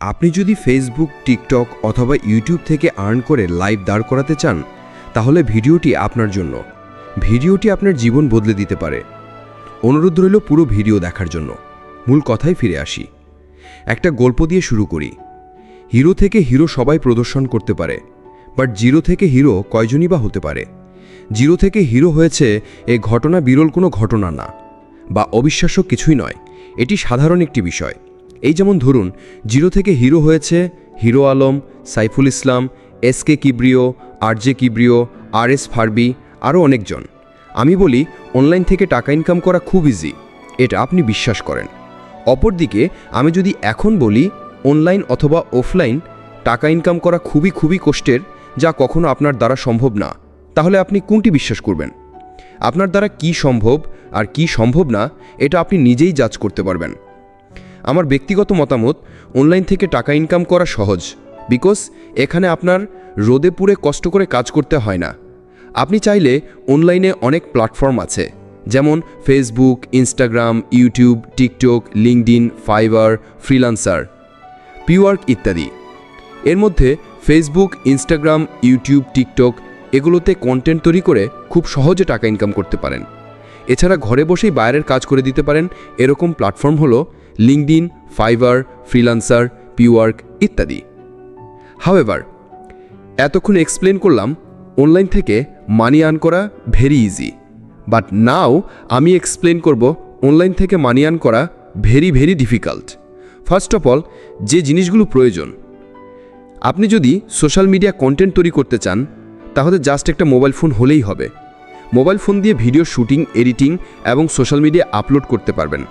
আপনি যদি Facebook TikTok অথবা ইউটিউব থেকে আর্ন করে লাইভ দাঁড় করাতে চান, তাহলে ভিডিওটি আপনার জন্য। ভিডিওটি আপনার জীবন বদলে দিতে পারে। অনুরোধ রইল পুরো ভিডিও দেখার জন্য। মূল কথায় ফিরে আসি। একটা গল্প দিয়ে শুরু করি। হিরো থেকে হিরো সবাই প্রদর্শন করতে পারে বাট জিরো থেকে হিরো কয়জনই বা হতে পারে? জিরো থেকে হিরো হয়েছে এ ঘটনা বিরল কোনো ঘটনা না, বা অবিশ্বাস্য কিছুই নয়। এটি সাধারণ একটি বিষয়। এই যেমন ধরুন, জিরো থেকে হিরো হয়েছে Hero Alam, Saiful Islam, S K Kibria, R J Kibria, R S Farbi, আরও অনেকজন। আমি বলি অনলাইন থেকে টাকা ইনকাম করা খুব ইজি এটা আপনি বিশ্বাস করেন। অপরদিকে, আমি যদি এখন বলি অনলাইন অথবা অফলাইন টাকা ইনকাম করা খুবই খুবই কষ্টের, যা কখনো আপনার দ্বারা সম্ভব না। তাহলে আপনি কোনটি বিশ্বাস করবেন? আপনার দ্বারা কি সম্ভব আর কি সম্ভব না, এটা আপনি নিজেই জাজ করতে পারবেন। আমার ব্যক্তিগত মতামত, অনলাইন থেকে টাকা ইনকাম করা সহজ। বিকজ, এখানে আপনার রোদে পুড়ে কষ্ট করে কাজ করতে হয় না। আপনি চাইলে অনলাইনে অনেক প্ল্যাটফর্ম আছে। যেমন Facebook Instagram YouTube TikTok LinkedIn Fiverr freelancer Upwork ইত্যাদি। এর মধ্যে ফেসবুক ইনস্টাগ্রাম ইউটিউব টিকটক এগুলোতে কন্টেন্ট তৈরি করে খুব সহজে টাকা ইনকাম করতে পারেন। এছাড়া ঘরে বসেই বাইরের কাজ করে দিতে পারেন। এরকম প্ল্যাটফর্ম হলো লিঙ্কডিন ফাইবার, ফ্রিলান্সার পিওয়ার্ক ইত্যাদি। হাওয়েভার এতক্ষণ এক্সপ্লেন করলাম অনলাইন থেকে মানি আর্ন করা ভেরি ইজি বাট নাও আমি এক্সপ্লেন করব অনলাইন থেকে মানি আর্ন করা very very difficult first of all যে জিনিসগুলো প্রয়োজন। আপনি যদি সোশ্যাল মিডিয়া কন্টেন্ট তৈরি করতে চান, তাহলে জাস্ট একটা মোবাইল ফোন হলেই হবে। মোবাইল ফোন দিয়ে ভিডিও শুটিং এডিটিং এবং সোশ্যাল মিডিয়া আপলোড করতে পারবেন।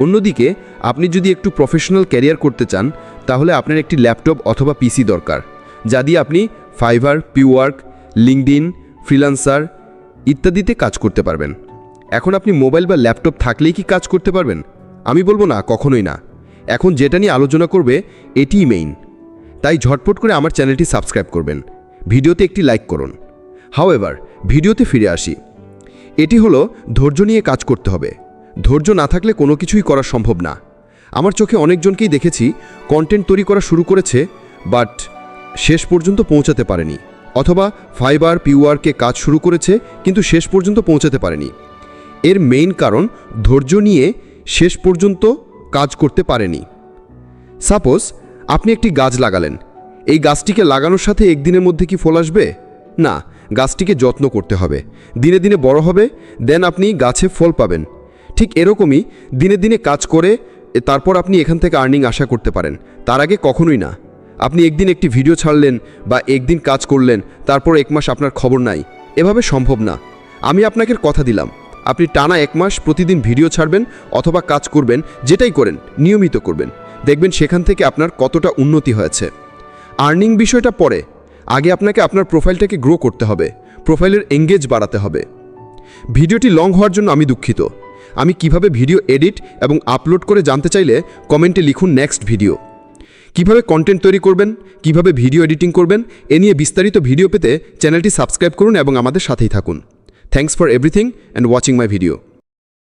অন্যদিকে, আপনি যদি একটু প্রফেশনাল ক্যারিয়ার করতে চান, তাহলে আপনার একটি ল্যাপটপ অথবা পিসি দরকার, যা দিয়ে আপনি ফাইবার পিওয়ার্ক লিঙ্কডিন ফ্রিলান্সার ইত্যাদিতে কাজ করতে পারবেন। এখন আপনি মোবাইল বা ল্যাপটপ থাকলেই কি কাজ করতে পারবেন? আমি বলব না, কখনোই না। এখন যেটা নিয়ে আলোচনা করবে, এটিই মেইন তাই ঝটপট করে আমার চ্যানেলটি সাবস্ক্রাইব করবেন। ভিডিওতে একটি লাইক করুন। হাও এবার ভিডিওতে ফিরে আসি। এটি হলো, ধৈর্য নিয়ে কাজ করতে হবে। ধৈর্য না থাকলে কোনো কিছুই করা সম্ভব না। আমার চোখে অনেকজনকেই দেখেছি কন্টেন্ট তৈরি করা শুরু করেছে বাট শেষ পর্যন্ত পৌঁছাতে পারেনি। অথবা ফাইবার পিওয়ারকে কাজ শুরু করেছে, কিন্তু শেষ পর্যন্ত পৌঁছাতে পারেনি। এর মেইন কারণ ধৈর্য নিয়ে শেষ পর্যন্ত কাজ করতে পারেনি। সাপোজ আপনি একটি গাছ লাগালেন। এই গাছটিকে লাগানোর সাথে একদিনের মধ্যে কি ফল আসবে? না, গাছটিকে যত্ন করতে হবে। দিনে দিনে বড় হবে দেন আপনি গাছে ফল পাবেন। ঠিক এরকমই দিনে দিনে কাজ করে তারপর আপনি এখান থেকে আর্নিং আশা করতে পারেন। তার আগে কখনোই না। আপনি একদিন একটি ভিডিও ছাড়লেন বা একদিন কাজ করলেন, তারপর এক মাস আপনার খবর নাই। এভাবে সম্ভব না। আমি আপনাকে কথা দিলাম। আপনি টানা এক মাস প্রতিদিন ভিডিও ছাড়বেন অথবা কাজ করবেন, যেটাই করেন, নিয়মিত করবেন। দেখবেন সেখান থেকে আপনার কতটা উন্নতি হয়েছে। আর্নিং বিষয়টা পরে। আগে আপনাকে আপনার প্রোফাইলটাকে গ্রো করতে হবে। প্রোফাইলের এঙ্গেজ বাড়াতে হবে। ভিডিওটি লং হওয়ার জন্য আমি দুঃখিত। আমি কীভাবে ভিডিও এডিট এবং আপলোড করে জানতে চাইলে কমেন্টে লিখুন নেক্সট ভিডিও। কীভাবে কন্টেন্ট তৈরি করবেন, কীভাবে ভিডিও এডিটিং করবেন, এ নিয়ে বিস্তারিত ভিডিও পেতে চ্যানেলটি সাবস্ক্রাইব করুন এবং আমাদের সাথেই থাকুন। Thanks for everything and watching my video